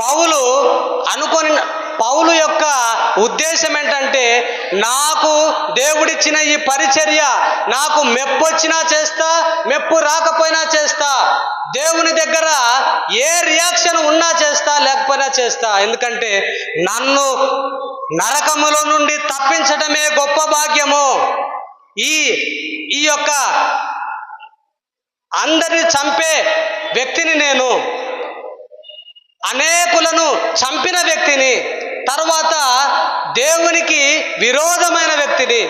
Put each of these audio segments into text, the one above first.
పౌలు అనుకొని పౌలు యొక్క ఉద్దేశం ఏంటంటే నాకు దేవుడిచ్చిన ఈ పరిచర్య నాకు మెప్పు వచ్చినా చేస్తా మెప్పు రాకపోయినా చేస్తా దేవుని దగ్గర ఏ రియాక్షన్ ఉన్నా చేస్తా లేకపోయినా చేస్తా. ఎందుకంటే నన్ను నరకములో నుండి తప్పించడమే గొప్ప భాగ్యము. ఈ ఈ యొక్క అందరిని చంపే వ్యక్తిని నేను అనేకులను చంపిన వ్యక్తిని తర్వాత దేవునికి విరోధమైన వ్యక్తిని.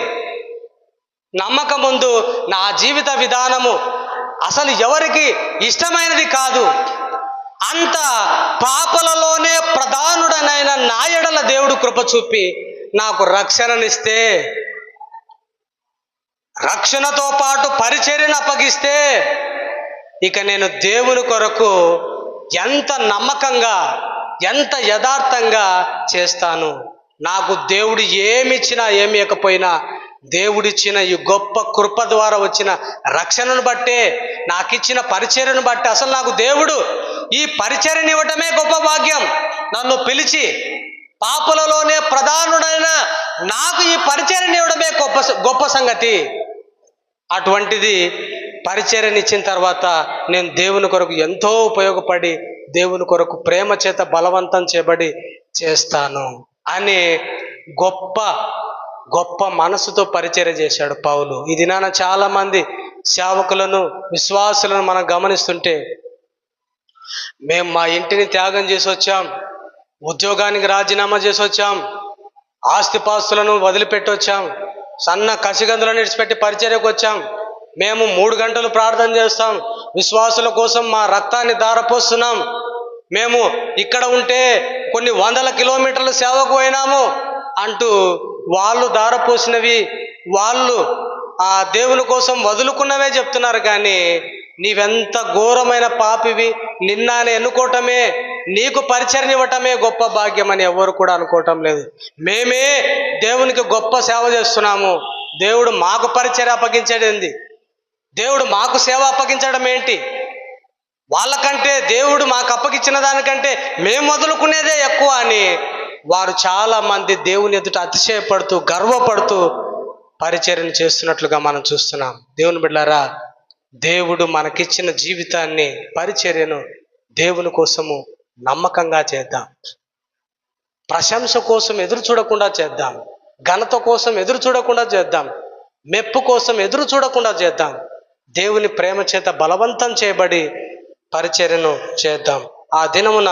నమ్మక ముందు నా జీవిత విధానము అసలు ఎవరికి ఇష్టమైనది కాదు. అంత పాపలలోనే ప్రధానుడనైన నాయడల దేవుడు కృప చూపి నాకు రక్షణనిస్తే రక్షణతో పాటు పరిచర్యను అప్పగిస్తే ఇక నేను దేవుని కొరకు ఎంత నమ్మకంగా ఎంత యథార్థంగా చేస్తాను? నాకు దేవుడు ఏమిచ్చినా ఏమి ఇవ్వకపోయినా దేవుడిచ్చిన ఈ గొప్ప కృప ద్వారా వచ్చిన రక్షణను బట్టే నాకు ఇచ్చిన పరిచర్యను బట్టి అసలు నాకు దేవుడు ఈ పరిచర్యని ఇవ్వటమే గొప్ప భాగ్యం. నన్ను పిలిచి పాపులలోనే ప్రధానుడైన నాకు ఈ పరిచర్యని ఇవ్వడమే గొప్ప గొప్ప సంగతి. అటువంటిది పరిచర్యని ఇచ్చిన తర్వాత నేను దేవుని కొరకు ఎంతో ఉపయోగపడి దేవుని కొరకు ప్రేమ చేత బలవంతం చేయబడి చేస్తాను అని గొప్ప గొప్ప మనసుతో పరిచర్య చేశాడు పౌలు. ఈ దినాన చాలామంది సేవకులను విశ్వాసులను మనం గమనిస్తుంటే మేము మా ఇంటిని త్యాగం చేసి వచ్చాం ఉద్యోగానికి రాజీనామా చేసి వచ్చాం ఆస్తిపాస్తులను వదిలిపెట్టి వచ్చాం సన్న కసిగందులను విడిచిపెట్టి పరిచర్యకు వచ్చాం మేము మూడు గంటలు ప్రార్థన చేస్తాం. విశ్వాసుల కోసం మా రక్తాన్ని దారపోస్తున్నాం మేము ఇక్కడ ఉంటే కొన్ని వందల కిలోమీటర్ల సేవకు పోయినాము అంటూ వాళ్ళు దారపోసినవి వాళ్ళు ఆ దేవుని కోసం వదులుకున్నవే చెప్తున్నారు కానీ నీవెంత ఘోరమైన పాపివి నిన్న అని ఎన్నుకోవటమే నీకు పరిచయం ఇవ్వటమే గొప్ప భాగ్యం అని ఎవరు కూడా అనుకోవటం లేదు. మేమే దేవునికి గొప్ప సేవ చేస్తున్నాము. దేవుడు మాకు పరిచయం అప్పగించేది దేవుడు మాకు సేవ అప్పగించడం ఏంటి? వాళ్ళకంటే దేవుడు మాకు అప్పగించిన దానికంటే మేము వదులుకునేదే ఎక్కువ అని వారు చాలా మంది దేవుని ఎదుట అతిశయపడుతూ గర్వపడుతూ పరిచర్యను చేస్తున్నట్లుగా మనం చూస్తున్నాం. దేవుని బిడ్డారా దేవుడు మనకిచ్చిన జీవితాన్ని పరిచర్యను దేవుని కోసము నమ్మకంగా చేద్దాం. ప్రశంస కోసం ఎదురు చూడకుండా చేద్దాం. ఘనత కోసం ఎదురు చూడకుండా చేద్దాం. మెప్పు కోసం ఎదురు చూడకుండా చేద్దాం. దేవుని ప్రేమ చేత బలవంతం చేయబడి పరిచర్యను చేద్దాం. ఆ దినమున